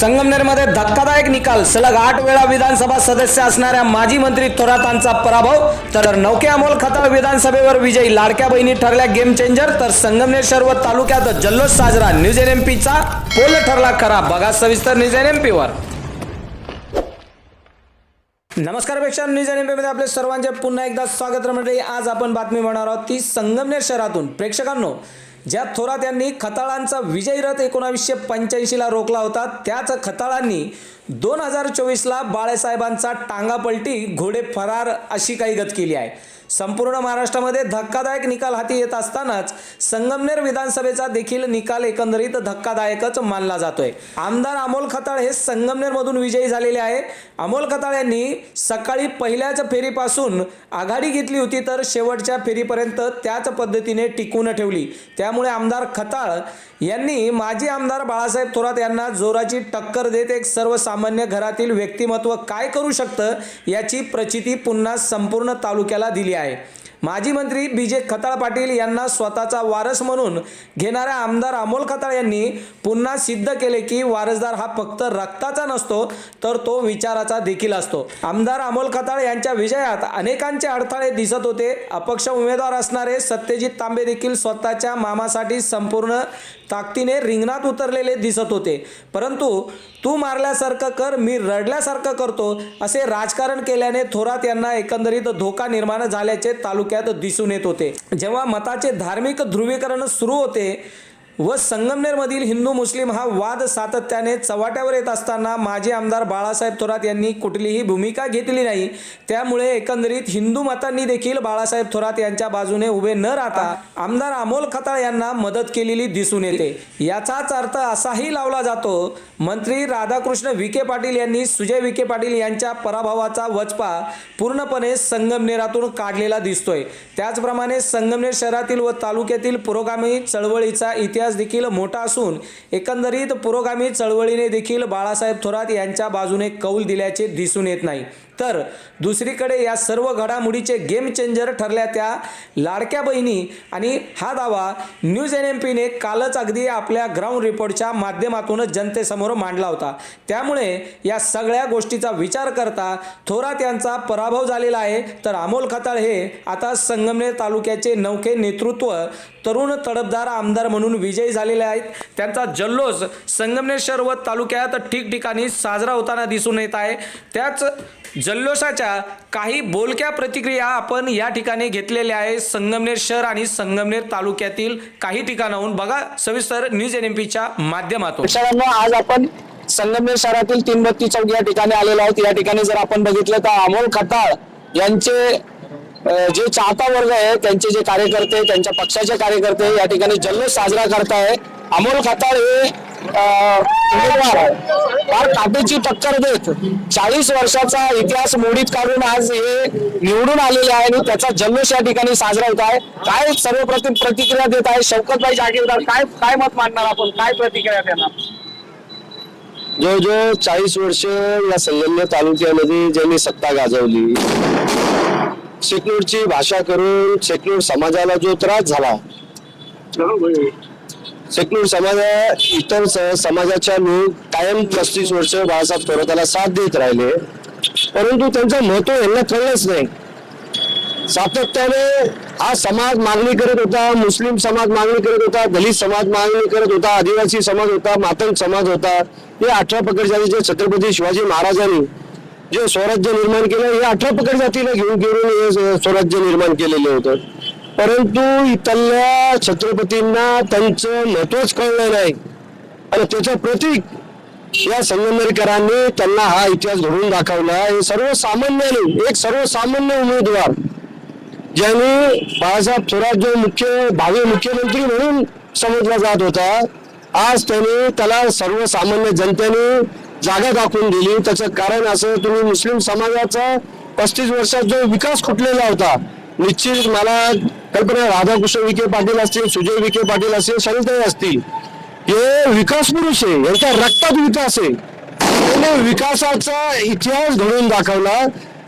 संगमनेरमध्ये धक्कादायक निकाल. सलग आठ वेळा विधानसभा सदस्य असणाऱ्या माजी मंत्री थोरातांचा पराभव. तर नौके अमोल खताळ विधानसभेवर विजयी लाडक्या बहिणी ठरल्या गेम चेंजर तर संगमनेर सर्व तालुक्यात जल्लोष साजरा. न्यूज एन चा पोल ठरला खरा. बघा सविस्तर न्यूज एन वर. नमस्कारपेक्षा न्यूज एनमध्ये आपले सर्वांचे पुन्हा एकदा स्वागत मंडळी. आज आपण बातमी म्हणणार आहोत ती संगमनेर शहरातून. प्रेक्षकांनो ज्या थोरात यांनी खताळांचा विजयी रथ एकोणावीसशे पंच्याऐंशीला रोखला होता त्याच खताळांनी दोन हजार चोवीसला बाळासाहेबांचा टांगापलटी घोडे फरार अशी काही गत केली आहे. संपूर्ण महाराष्ट्रामध्ये धक्कादायक निकाल हाती येत असतानाच संगमनेर विधानसभेचा देखील निकाल एकंदरीत धक्कादायकच मानला जातोय. आमदार अमोल खताळ हे संगमनेरमधून विजयी झालेले आहे. अमोल खताळ यांनी सकाळी पहिल्याच फेरीपासून आघाडी घेतली होती तर शेवटच्या फेरीपर्यंत त्याच पद्धतीने टिकून ठेवली. त्यामुळे आमदार खताळ यांनी माजी आमदार बाळासाहेब थोरात यांना जोराची टक्कर देत एक सर्वसामान्य घरातील व्यक्तिमत्व काय करू शकतं याची प्रचिती पुन्हा संपूर्ण तालुक्याला दिली आहे. माजी मंत्री बी जे खताळ पाटील यांना स्वतःचा वारस म्हणून घेणाऱ्या आमदार अमोल खताळ यांनी पुन्हा सिद्ध केले की वारसदार हा फक्त रक्ताचा नसतो तर तो विचाराचा देखील असतो. आमदार अमोल खताळ यांच्या विजयात अनेकांचे अडथळे दिसत होते. अपक्ष उमेदवार असणारे सत्यजित तांबे देखील स्वतःच्या मामासाठी संपूर्ण ताकदीने रिंगणात उतरलेले दिसत होते. परंतु तू मारल्यासारखं कर मी रडल्यासारखं करतो असे राजकारण केल्याने थोरात यांना एकंदरीत धोका निर्माण झाल्याचे तालुक्यात दिसून येत होते. जेव्हा मताचे धार्मिक ध्रुवीकरण सुरू होते व संगमनेरमधील हिंदू मुस्लिम हा वाद सातत्याने चव्हाट्यावर येत असताना माजी आमदार बाळासाहेब थोरात यांनी कुठलीही भूमिका घेतली नाही. त्यामुळे एकंदरीत हिंदू मतांनी देखील बाळासाहेब थोरात यांच्या बाजूने उभे न राहता आमदार अमोल खताळ यांना मदत केलेली दिसून येते. याचाच अर्थ असाही लावला जातो मंत्री राधाकृष्ण विखे पाटील यांनी सुजय विखे पाटील यांच्या पराभवाचा वचपा पूर्णपणे संगमनेरातून काढलेला दिसतोय. त्याचप्रमाणे संगमनेर शहरातील व तालुक्यातील पुरोगामी चळवळीचा इतिहास देखील मोठा असून एकंदरीत पुरोगामी चळवळीने देखील बाळासाहेब थोरात यांच्या बाजूने कौल दिल्याचे दिसून येत नाही. तर दुसरीकडे या सर्व घडामोडीचे गेम चेंजर ठरल्या त्या लाडक्या बहिणी. आणि हा दावा न्यूज एन एम पीने कालच अगदी आपल्या ग्राउंड रिपोर्टच्या माध्यमातूनच जनतेसमोर मांडला होता. त्यामुळे या सगळ्या गोष्टीचा विचार करता थोरात यांचा पराभव झालेला आहे. तर अमोल खताळ हे आता संगमनेर तालुक्याचे नौके नेतृत्व तरुण तडफदार आमदार म्हणून विजयी झालेले आहेत. त्यांचा जल्लोष संगमनेर शहर व तालुक्यात ठिकठिकाणी साजरा होताना दिसून येत आहे. त्याच जल्लोषाच्या काही बोलक्या प्रतिक्रिया आपण या ठिकाणी घेतलेल्या आहे संगमनेर शहर आणि संगमनेर तालुक्यातील काही ठिकाणाहून बघा सविस्तर न्यूज एन एम पीच्या माध्यमातून आज आपण संगमनेर शहरातील तीन बत्ती चौक या ठिकाणी आलेलो आहोत. या ठिकाणी जर आपण बघितलं तर अमोल खताळ यांचे जे चाहता वर्ग आहे त्यांचे जे कार्यकर्ते त्यांच्या पक्षाचे कार्यकर्ते या ठिकाणी जल्लोष साजरा करताय. अमोल खताळ हे उमेदवार फार काटेची टक्कर देत. चाळीस वर्षाचा इतिहास मोडीत काढून आज हे निवडून आलेले आहे आणि त्याचा जल्लोष या ठिकाणी साजरा होत आहे. काय सर्वप्रथम प्रतिक्रिया देत आहे? शौकतबाई जागीरदार काय काय मत मांडणार आपण? काय प्रतिक्रिया देणार? जो जो चाळीस वर्ष या संगमनेर तालुक्यामध्ये ज्यांनी सत्ता गाजवली शेकनूरची भाषा करून शेकनूर समाजाला जो त्रास झाला सेक्युलर समाजा इतर समाजाच्या लोक कायम पस्तीस वर्ष बाळासाहेब थोराताला साथ देत राहिले. परंतु त्यांचं महत्त्व यांना कळलंच नाही. सातत्याने हा समाज मागणी करत होता मुस्लिम समाज मागणी करत होता दलित समाज मागणी करत होता आदिवासी समाज होता मातंग समाज होता. हे अठरा पकड जातीचे छत्रपती शिवाजी महाराजांनी जे स्वराज्य निर्माण केलं हे अठरा पकड जातीला घेऊन घेऊन हे स्वराज्य निर्माण केलेलं होतं. परंतु इथल्या छत्रपतींना त्यांचं महत्वच कळलं नाही. आणि त्याचं प्रतीक या संगमनेरकरांनी त्यांना हा इतिहास घडवून दाखवला हे सर्वसामान्याने एक सर्वसामान्य उमेदवार ज्यांनी बाळासाहेब थोरात जो मुख्य भावी मुख्यमंत्री म्हणून समजला जात होता आज त्याने त्याला सर्वसामान्य जनतेने जागा दाखवून दिली. त्याचं कारण असं तुम्ही मुस्लिम समाजाचा पस्तीस वर्षात जो विकास खुटलेला होता निश्चित मला कल्पना राधाकृष्ण विखे पाटील असतील सुजय विखे पाटील असतील शरदताई असतील. हे विकास पुरुष आहे यांच्या रक्तात विकास आहे. त्याने विकासाचा इतिहास घडवून दाखवला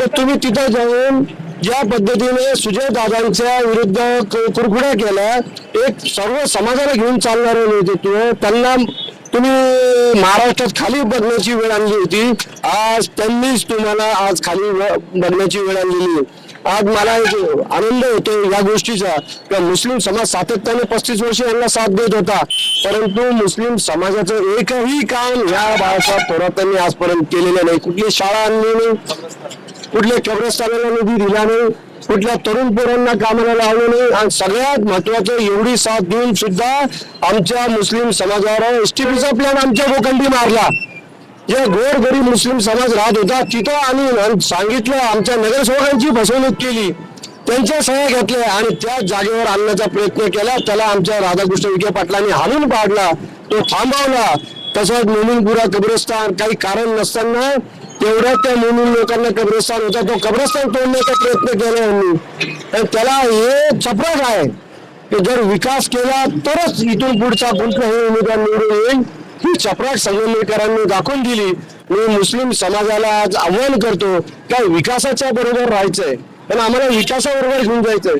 तर तुम्ही तिथं जाऊन ज्या पद्धतीने सुजय दादांच्या विरुद्ध कुरकुड्या केल्या एक सर्व समाजाला घेऊन चालणारे नेतृत्व त्यांना तुम्ही महाराष्ट्रात खाली बघण्याची वेळ आणली होती. आज त्यांनीच तुम्हाला आज खाली बघण्याची वेळ आणलेली आहे. आज मला एक आनंद होतो या गोष्टीचा. की मुस्लिम समाज सातत्याने पस्तीस वर्ष यांना साथ देत होता. परंतु मुस्लिम समाजाचं एकही काम या बाळासाहेब थोरातांनी आजपर्यंत केलेलं नाही. कुठली शाळा आणली नाही. कुठल्या कब्रस्थानाला निधी दिला नाही. कुठल्या तरुण पोरांना कामाला लावलं नाही. आणि सगळ्यात महत्वाचं एवढी साथ देऊन सुद्धा आमच्या मुस्लिम समाजावर एसटीपीचा प्लॅन आमच्या भूखंडी मारला. जे गोरगरीब मुस्लिम समाज राहत होता तिथं आम्ही सांगितलं आमच्या नगरसेवकांची फसवणूक केली. त्यांच्या सह्या घेतल्या आणि त्या जागेवर आणण्याचा प्रयत्न केला. त्याला आमच्या राधाकृष्ण विखे पाटलांनी हाणून पाडला तो थांबवला. तसंच मोमिनपुरा कब्रस्तान काही कारण नसताना तेवढ्या त्या मोमिन लोकांना कब्रस्तान होता तो कब्रस्तान तोडण्याचा प्रयत्न केला यांनी. आणि त्याला हे चपराक आहे की जर विकास केला तरच इथून पुढचा कुठलाही उमेदवार निवडून येईल. ही चपराट संगमनेरकरांनी दाखवून दिली. मी मुस्लिम समाजाला आज आव्हान करतो काय विकासाच्या बरोबर राहायचंय. पण आम्हाला विकासाबरोबर घेऊन जायचंय.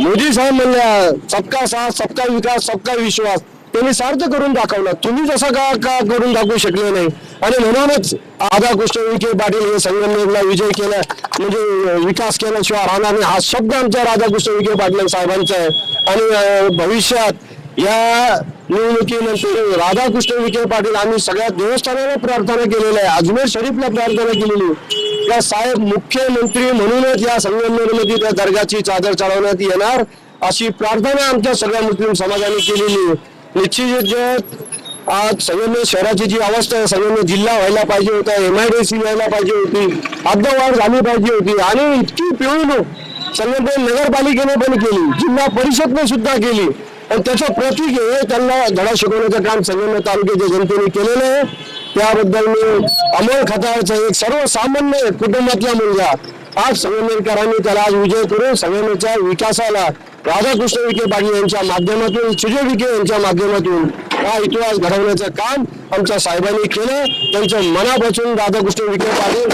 मोदी साहेब म्हणल्या सबका साथ सबका विकास सबका विश्वास. त्यांनी सार्थ करून दाखवला. तुम्ही जसा का का करून दाखवू शकले नाही? आणि म्हणूनच राधाकृष्ण विखे पाटील हे संगमनेरला विजय केला म्हणजे विकास केल्याशिवाय राहणार नाही. हा शब्द आमच्या राधाकृष्ण विखे पाटील साहेबांचा आहे. आणि भविष्यात या निवडणुकीनंतर राधाकृष्ण विखे पाटील आम्ही सगळ्या देवस्थानाला प्रार्थना केलेली आहे. अजमेर शरीफला प्रार्थना केलेली त्या साहेब मुख्यमंत्री म्हणूनच या संगमनेरमध्ये त्या दर्गाची चादर चढवण्यात येणार अशी प्रार्थना आमच्या सगळ्या मुस्लिम समाजाने केलेली निश्चित आज संगमनेर शहराची जी अवस्था आहे संगमनेर जिल्हा व्हायला पाहिजे होता एम आय डी सी व्हायला पाहिजे होती हद्दवाढ झाली पाहिजे होती आणि इतकी पिळून संगमनेर नगरपालिकेने पण केली जिल्हा परिषदने सुद्धा केली. त्याचं प्रतीक हे त्यांना धडा शिकवण्याचं काम संगमनेर तालुक्याच्या जनतेने केलेलं आहे त्याबद्दल मी अमोल खताळचा एक सर्वसामान्य कुटुंबातला मुलगा आज संगमनेरकरांनी त्याला आज विजय करून संगमनेरच्या विकासाला राधाकृष्ण विखे पाटील यांच्या माध्यमातून सुजय विखे यांच्या माध्यमातून हा इतिहास घडवण्याचं काम आमच्या साहेबांनी केलं. त्यांच्या मनापासून राधाकृष्ण विखे पाटील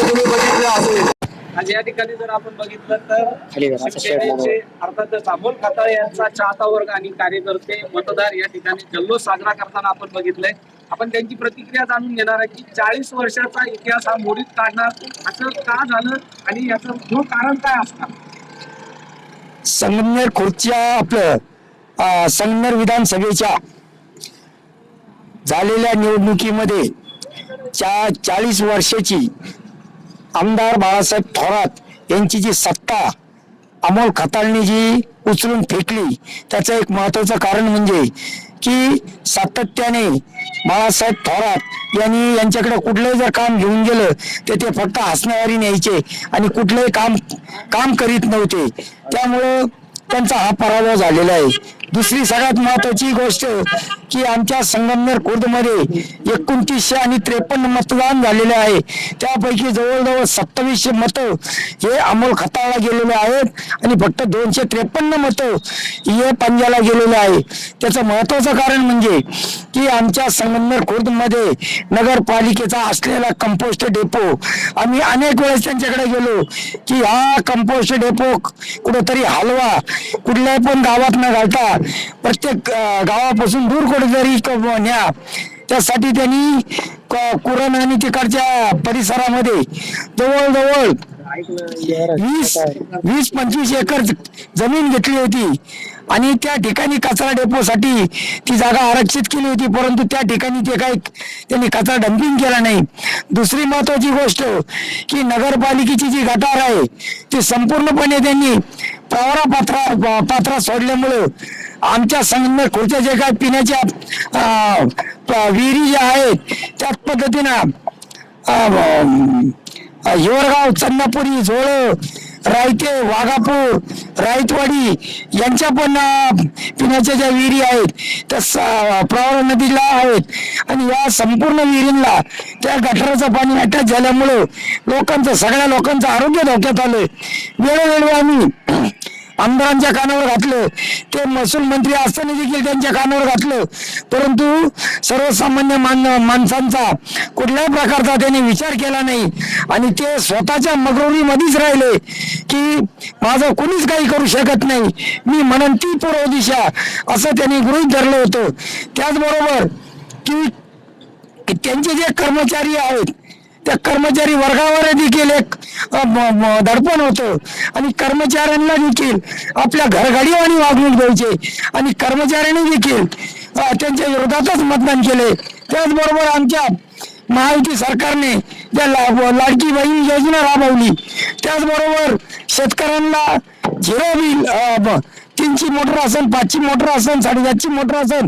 तुम्ही बघितलं असेल. आज या ठिकाणी जर आपण बघितलं तर शिवसेनेचे अर्थातच अमोल खताळे यांचा चाहता वर्ग आणि कार्यकर्ते मतदार या ठिकाणी जल्लोष साजरा करताना आपण बघितलंय. आपण त्यांची प्रतिक्रिया जाणून घेणार आहे की चाळीस वर्षाचा इतिहास हा मोडीत काढणार. असं का झालं आणि याचं मूळ कारण काय असणार? संगमनेर खुर्च्या आपलं संगमनेर विधानसभेच्या झालेल्या निवडणुकीमध्ये चा चाळीस वर्षाची आमदार बाळासाहेब थोरात यांची जी सत्ता अमोल खताळनी जी उचलून फेकली त्याचं एक महत्वाचं कारण म्हणजे की सातत्याने बाळासाहेब थोरात यांनी यांच्याकडे कुठलंही जर काम घेऊन गेलं तर ते फक्त हसण्यावारी न्यायचे आणि कुठलंही काम काम करीत नव्हते. त्यामुळं त्यांचा हा पराभव झालेला आहे. दुसरी सगळ्यात महत्वाची गोष्ट की आमच्या संगमनेर खुर्दमध्ये एकोणतीसशे आणि त्रेपन्न मतदान झालेले आहे. त्यापैकी जवळजवळ सत्तावीसशे मतं हे अमोल खताळला गेलेले आहेत आणि फक्त दोनशे त्रेपन्न मतं हे पंजाला गेलेले आहे त्याचं महत्वाचं कारण म्हणजे की आमच्या संगमनेर खुर्दमध्ये नगरपालिकेचा असलेला कंपोस्ट डेपो आम्ही अनेक वेळेस त्यांच्याकडे गेलो की हा कंपोस्ट डेपो कुठेतरी हलवा कुठल्याही पण गावात न घालता प्रत्येक गावापासून दूर जरी कमवण्या न्या त्यासाठी त्यांनी कुरण आणि तिकडच्या परिसरामध्ये जवळजवळ वीस वीस पंचवीस एकर जमीन घेतली होती. आणि त्या ठिकाणी कचरा डेपोसाठी ती जागा आरक्षित केली होती परंतु त्या ठिकाणी ते काही त्यांनी कचरा डम्पिंग केला नाही. दुसरी महत्वाची गोष्ट की नगरपालिकेची जी गटार आहे ती संपूर्णपणे त्यांनी प्रवरा पात्रा पात्रा सोडल्यामुळं आमच्या संघ खुर्च्या जे काय पिण्याच्या विहिरी ज्या आहेत त्याच पद्धतीनं हिवरगाव चन्नापुरी झोळ रायते वाघापूर रायतवाडी यांच्या पण पिण्याच्या ज्या विहिरी आहेत त्या प्रवाह प्रवरा नदीला आहेत. आणि या संपूर्ण विहिरींना त्या गटाराचं पाणी अटॅच झाल्यामुळं लोकांचं सगळ्या लोकांचं आरोग्य धोक्यात आलंय. वेळोवेळी आम्ही आमदारांच्या कानावर घातलं. ते महसूल मंत्री असताना देखील त्यांच्या कानावर घातलं. परंतु सर्वसामान्य मान माणसांचा कुठल्याही प्रकारचा त्यांनी विचार केला नाही. आणि ते स्वतःच्या मगरुरीमध्येच राहिले की माझं कोणीच काही करू शकत नाही. मी म्हणन ती पूर्व दिशा असं त्यांनी गृहीत धरलं होतं. त्याचबरोबर की त्यांचे जे कर्मचारी आहेत त्या कर्मचारी वर्गावर देखील एक दडपण होतं. आणि कर्मचाऱ्यांना देखील आपल्या घरगाडीवानी वागणूक द्यायचे. आणि कर्मचाऱ्यांनी देखील त्यांच्या विरोधातच मतदान केले. त्याचबरोबर आमच्या महायुती सरकारने ज्या ला- लाडकी बहीण योजना राबवली त्याचबरोबर शेतकऱ्यांना झिरो बिल तीनची मोटर असेल पाचची मोटर असेल साडेसातची मोटर असेल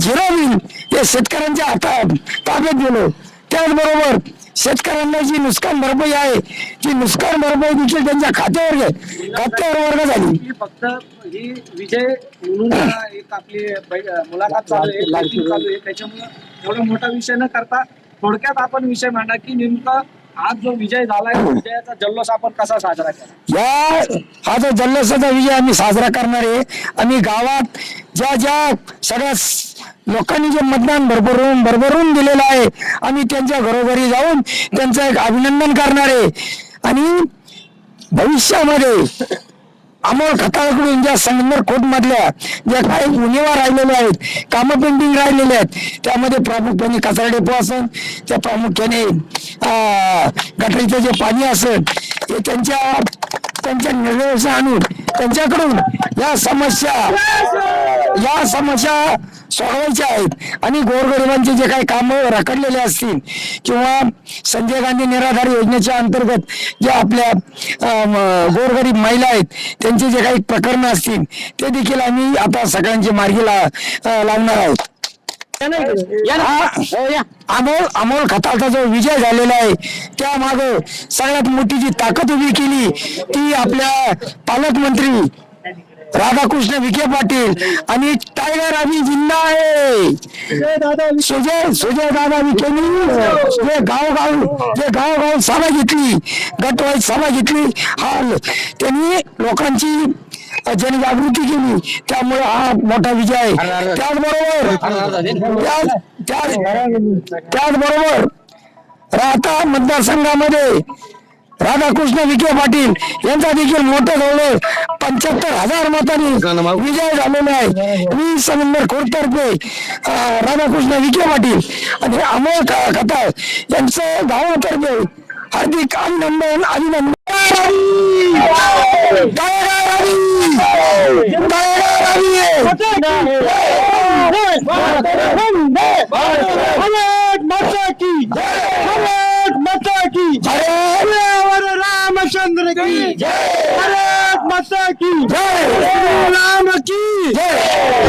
झिरो बिल हे शेतकऱ्यांच्या हाता ताब्यात दिलं त्याचबरोबर शेतकऱ्यांना जी नुकसान भरपाई आहे ती नुकसान भरपाई देखील त्यांच्या खात्यावर गे- खात्यावर वर्ग झाली. ही फक्त ही विजय म्हणून एक आपली बै- मुलाखत चालू आहे meeting चालू आहे. त्याच्यामुळे एवढा मोठा विषय न करता थोडक्यात आपण विषय मांडा की नेमका आज जो विजय झालाय विजयाचा जल्लोष आपण कसा साजरा केला? या हा जो जल्लोषाचा विजय आम्ही साजरा करणार आहे आम्ही गावात ज्या ज्या सगळ्या लोकांनी जे मतदान भरभरून भरभरून दिलेलं आहे आम्ही त्यांच्या घरोघरी जाऊन त्यांचं एक अभिनंदन करणार आहे. आणि भविष्यामध्ये अमोल खताळकडून ज्या संगमर कोट मधल्या ज्या काही उणीवा राहिलेल्या आहेत कामं पेंडिंग राहिलेले आहेत त्यामध्ये प्रामुख्याने कचरा डेपो असेल त्या प्रामुख्याने अं, गटरीचं जे पाणी असेल ते त्यांच्या त्यांच्या निर्णयाचं आणून त्यांच्याकडून या समस्या या समस्या सोडवायच्या आहेत. आणि गोरगरिबांचे जे काही कामं रखडलेले असतील किंवा संजय गांधी निराधार योजनेच्या अंतर्गत जे आपल्या गोरगरीब महिला आहेत त्यांचे जे काही प्रकरणं असतील ते देखील आम्ही आता सगळ्यांचे मार्गी ला लावणार आहोत. अमोल अमोल खताचा जो विजय झालेला आहे त्या माग सगळ्यात मोठी जी ताकद उभी केली ती आपल्या पालकमंत्री राधाकृष्ण विखे पाटील आणि टायगर अभि जिंदा आहे. सुजय सुजय दादा विखेनी जे गाव गाव जे गाव गाव सभा घेतली गटवाईज सभा घेतली हा त्यांनी लोकांची जनजागृती केली. त्यामुळे हा मोठा विजय. आहे त्याचबरोबर त्याच- त्याच- त्याचबरोबर राहता मतदारसंघामध्ये राधाकृष्ण विखे पाटील यांचा देखील मोठं जवळ पंच्याहत्तर हजार मतांनी विजय झालेला आहे. मी समुंदर खोडतर्फे राधाकृष्ण विखे पाटील आणि अमोल क- खताळ यांचं गावातर्फे हार्दिक अभिनंदन अभिनंदन रामचंद्र की जय! भारत माता की जय! राम की जय!